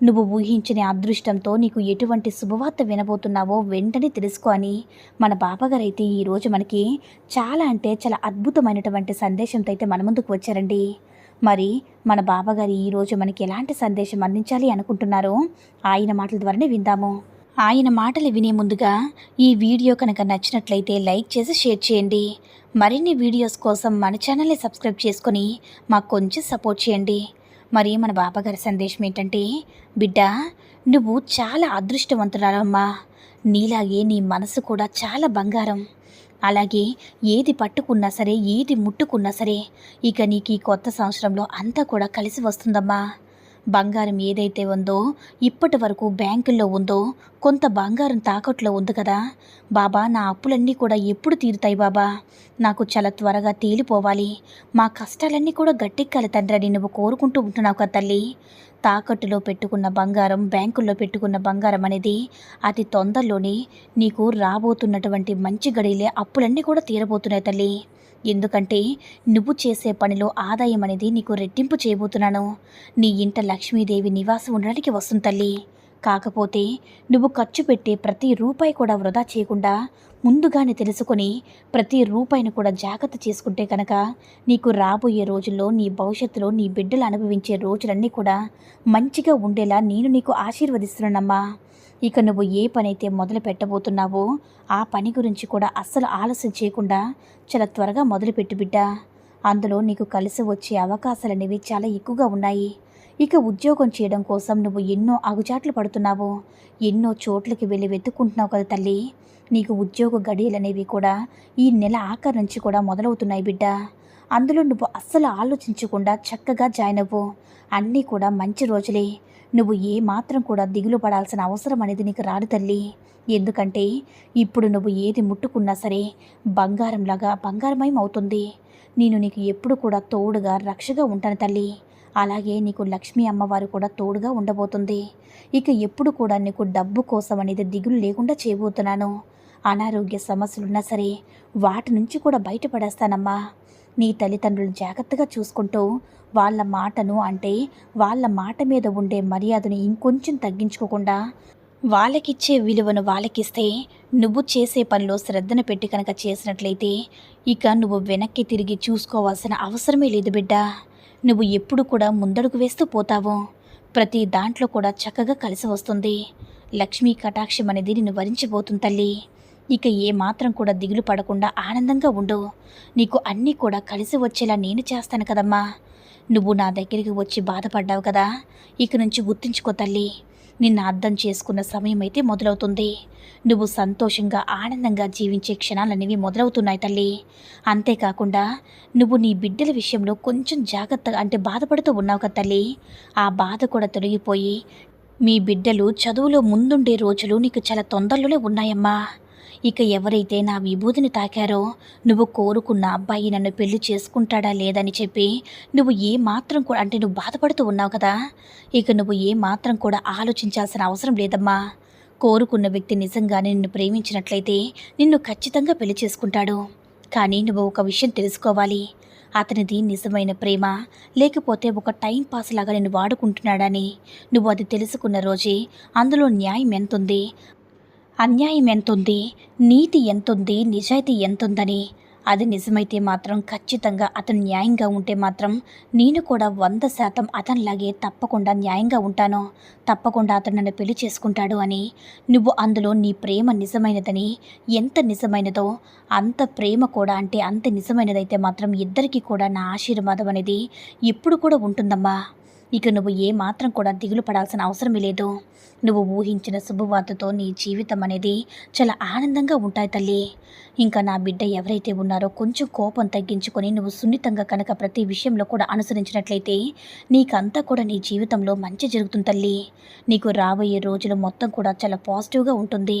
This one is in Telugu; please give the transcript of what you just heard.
నువ్వు ఊహించని అదృష్టంతో నీకు ఎటువంటి శుభవార్త వినబోతున్నావో వెంటనే తెలుసుకో అని మన బాబాగారు అయితే ఈరోజు మనకి చాలా అంటే చాలా అద్భుతమైనటువంటి సందేశంతో అయితే మన ముందుకు వచ్చారండి. మరి మన బాబాగారు ఈరోజు మనకి ఎలాంటి సందేశం అందించాలి అనుకుంటున్నారో ఆయన మాటల ద్వారానే విందాము. ఆయన మాటలు వినే ముందుగా ఈ వీడియో కనుక నచ్చినట్లయితే లైక్ చేసి షేర్ చేయండి. మరిన్ని వీడియోస్ కోసం మన ఛానల్ని సబ్స్క్రైబ్ చేసుకొని మాకు కొంచెం సపోర్ట్ చేయండి. మరి మన బాబాగారి సందేశం ఏంటంటే బిడ్డ నువ్వు చాలా అదృష్టవంతురాలమ్మా. నీలాగే నీ మనసు కూడా చాలా బంగారం. అలాగే ఏది పట్టుకున్నా సరే ఏది ముట్టుకున్నా సరే ఇక నీకు ఈ కొత్త సంవత్సరంలో అంతా కూడా కలిసి వస్తుందమ్మా. బంగారం ఏదైతే ఉందో ఇప్పటి వరకు బ్యాంకుల్లో ఉందో కొంత బంగారం తాకట్లో ఉంది కదా. బాబా నా అప్పులన్నీ కూడా ఎప్పుడు తీరుతాయి బాబా? నాకు చాలా త్వరగా తేలిపోవాలి. మా కష్టాలన్నీ కూడా గట్టెక్కాలి తండ్రి అని నువ్వు కోరుకుంటూ ఉంటున్నావు కదా తల్లి. తాకట్టులో పెట్టుకున్న బంగారం బ్యాంకుల్లో పెట్టుకున్న బంగారం అనేది అతి తొందరలోనే నీకు రాబోతున్నటువంటి మంచి గడిలే అప్పులన్నీ కూడా తీరబోతున్నాయి తల్లి. ఎందుకంటే నువ్వు చేసే పనిలో ఆదాయం అనేది నీకు రెట్టింపు చేయబోతున్నాను. నీ ఇంట లక్ష్మీదేవి నివాసం ఉండడానికి వస్తుంది తల్లి. కాకపోతే నువ్వు ఖర్చు పెట్టే ప్రతి రూపాయి కూడా వృధా చేయకుండా ముందుగానే తెలుసుకొని ప్రతి రూపాయిని కూడా జాగ్రత్త చేసుకుంటే కనుక నీకు రాబోయే రోజుల్లో నీ భవిష్యత్తులో నీ బిడ్డలు అనుభవించే రోజులన్నీ కూడా మంచిగా ఉండేలా నేను నీకు ఆశీర్వదిస్తున్నానమ్మా. ఇక నువ్వు ఏ పని అయితే మొదలు పెట్టబోతున్నావో ఆ పని గురించి కూడా అస్సలు ఆలస్యం చేయకుండా చాలా త్వరగా మొదలుపెట్టు బిడ్డ. అందులో నీకు కలిసి వచ్చే అవకాశాలు అనేవి చాలా ఎక్కువగా ఉన్నాయి. ఇక ఉద్యోగం చేయడం కోసం నువ్వు ఎన్నో అగుచాట్లు పడుతున్నావు ఎన్నో చోట్లకి వెళ్ళి వెతుక్కుంటున్నావు కదా తల్లి. నీకు ఉద్యోగ గడియలు అనేవి కూడా ఈ నెల ఆఖరి నుంచి కూడా మొదలవుతున్నాయి బిడ్డ. అందులో నువ్వు అస్సలు ఆలోచించకుండా చక్కగా జాయిన్ అవ్వు. అన్నీ కూడా మంచి రోజులే. నువ్వు ఏ మాత్రం కూడా దిగులు పడాల్సిన అవసరం అనేది నీకు రాదు తల్లి. ఎందుకంటే ఇప్పుడు నువ్వు ఏది ముట్టుకున్నా సరే బంగారంలాగా బంగారమయం అవుతుంది. నేను నీకు ఎప్పుడు కూడా తోడుగా రక్షగా ఉంటాను తల్లి. అలాగే నీకు లక్ష్మీ అమ్మవారు కూడా తోడుగా ఉండబోతుంది. ఇక ఎప్పుడు కూడా నీకు డబ్బు కోసం అనేది దిగులు లేకుండా చేయబోతున్నాను. అనారోగ్య సమస్యలున్నా సరే వాటి నుంచి కూడా బయటపడేస్తానమ్మా. నీ తల్లిదండ్రులు జాగ్రత్తగా చూసుకుంటూ వాళ్ళ మాటను అంటే వాళ్ళ మాట మీద ఉండే మర్యాదను ఇంకొంచెం తగ్గించుకోకుండా వాళ్ళకిచ్చే విలువను వాళ్ళకిస్తే నువ్వు చేసే పనిలో శ్రద్ధను పెట్టి కనుక చేసినట్లయితే ఇక నువ్వు వెనక్కి తిరిగి చూసుకోవాల్సిన అవసరమే లేదు బిడ్డ. నువ్వు ఎప్పుడు కూడా ముందడుగు వేస్తూ పోతావు. ప్రతి దాంట్లో కూడా చక్కగా కలిసి వస్తుంది. లక్ష్మీ కటాక్షం అనేది నిన్ను వరించబోతుంది తల్లి. ఇక ఏ మాత్రం కూడా దిగులు పడకుండా ఆనందంగా ఉండు. నీకు అన్నీ కూడా కలిసి వచ్చేలా నేను చేస్తాను కదమ్మా. నువ్వు నా దగ్గరికి వచ్చి బాధపడ్డావు కదా. ఇక నుంచి గుర్తుంచుకో తల్లి. నిన్ను అర్థం చేసుకున్న సమయం అయితే మొదలవుతుంది. నువ్వు సంతోషంగా ఆనందంగా జీవించే క్షణాలనేవి మొదలవుతున్నాయి తల్లి. అంతేకాకుండా నువ్వు నీ బిడ్డల విషయంలో కొంచెం జాగ్రత్తగా అంటే బాధపడుతూ ఉన్నావు కదా తల్లి. ఆ బాధ కూడా తొలగిపోయి మీ బిడ్డలు చదువులో ముందుండే రోజులు నీకు చాలా తొందరలోనే ఉన్నాయమ్మా. ఇక ఎవరైతే నా విభూతిని తాకారో నువ్వు కోరుకున్న అబ్బాయి నన్ను పెళ్ళి చేసుకుంటాడా లేదని చెప్పి నువ్వు ఏ మాత్రం కూడా అంటే నువ్వు బాధపడుతూ ఉన్నావు కదా? ఇక నువ్వు ఏ మాత్రం కూడా ఆలోచించాల్సిన అవసరం లేదమ్మా. కోరుకున్న వ్యక్తి నిజంగానే నిన్ను ప్రేమించినట్లయితే నిన్ను ఖచ్చితంగా పెళ్ళి చేసుకుంటాడు. కానీ నువ్వు ఒక విషయం తెలుసుకోవాలి. అతనిది నిజమైన ప్రేమ లేకపోతే ఒక టైం పాస్ లాగా నేను వాడుకుంటున్నాడని. నువ్వు అది తెలుసుకున్న రోజే అందులో న్యాయం ఎంతుంది. అన్యాయం ఎంతుంది నీతి ఎంతుంది నిజాయితీ ఎంతుందని. అది నిజమైతే మాత్రం ఖచ్చితంగా అతను న్యాయంగా ఉంటే మాత్రం నేను కూడా వంద శాతం అతనిలాగే తప్పకుండా న్యాయంగా ఉంటాను. తప్పకుండా అతను నన్ను పెళ్ళి చేసుకుంటాడు అని. నువ్వు అందులో నీ ప్రేమ నిజమైనదని. ఎంత నిజమైనదో అంత ప్రేమ కూడా అంటే అంత నిజమైనదైతే మాత్రం ఇద్దరికీ కూడా నా ఆశీర్వాదం అనేది ఎప్పుడు కూడా ఉంటుందమ్మా. ఇక నువ్వు ఏ మాత్రం కూడా దిగులు పడాల్సిన అవసరం లేదు. నువ్వు ఊహించిన శుభవార్తతో నీ జీవితం అనేది చాలా ఆనందంగా ఉంటాయి తల్లి. ఇంకా నా బిడ్డ ఎవరైతే ఉన్నారో కొంచెం కోపం తగ్గించుకొని నువ్వు సున్నితంగా కనుక ప్రతి విషయంలో కూడా అనుసరించినట్లయితే నీకంతా కూడా నీ జీవితంలో మంచి జరుగుతుంది తల్లి. నీకు రాబోయే రోజులు మొత్తం కూడా చాలా పాజిటివ్గా ఉంటుంది.